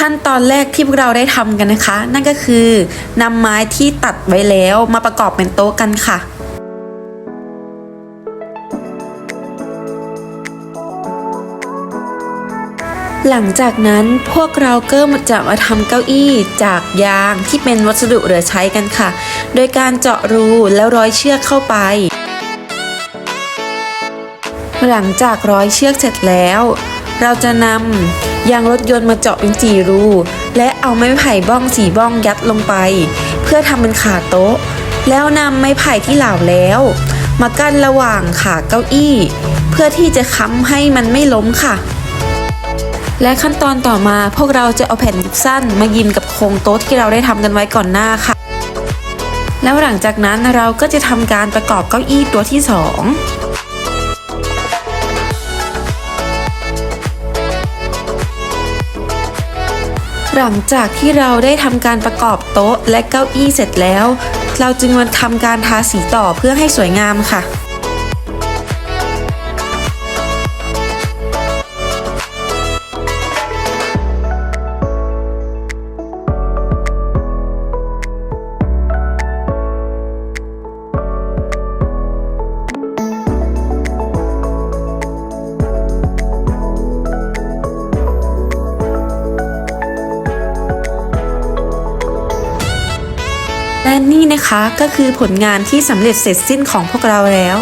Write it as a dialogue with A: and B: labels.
A: ขั้นตอนแรกที่พวกเราได้ทำกันนะคะ นั่นก็คือนำไม้ที่ตัดไว้แล้วมาประกอบเป็นโต๊ะกันค่ะหลังจากนั้นพวกเราก็จะมาทำเก้าอี้จากยางที่เป็นวัสดุเหลือใช้กันค่ะ โดยการเจาะรูแล้วร้อยเชือกเข้าไป หลังจากร้อยเชือกเสร็จแล้ว เราจะนำยางรถยนต์มาเจาะเป็นสี่รู และเอาไม้ไผ่บ้องสีบ้องยัดลงไป เพื่อทำเป็นขาโต๊ะ แล้วนำไม้ไผ่ที่เหลาแล้ว มากั้นระหว่างขาเก้าอี้ เพื่อที่จะค้ำให้มันไม่ล้มค่ะ และขั้นตอนต่อมาพวกเราจะเอาแผ่นยิบสั้น มายิมกับโครงโต๊ะที่เราได้ทำกันไว้ก่อนหน้าค่ะ แล้วหลังจากนั้นเราก็จะทำการประกอบเก้าอี้ตัวที่สอง หลังจากที่เราได้ทำการประกอบโต๊ะและเก้าอี้เสร็จแล้ว เราจึงมาทำการทาสีต่อเพื่อให้สวยงามค่ะ และนี่นะคะก็คือผลงานที่สำเร็จเสร็จสิ้นของพวกเราแล้ว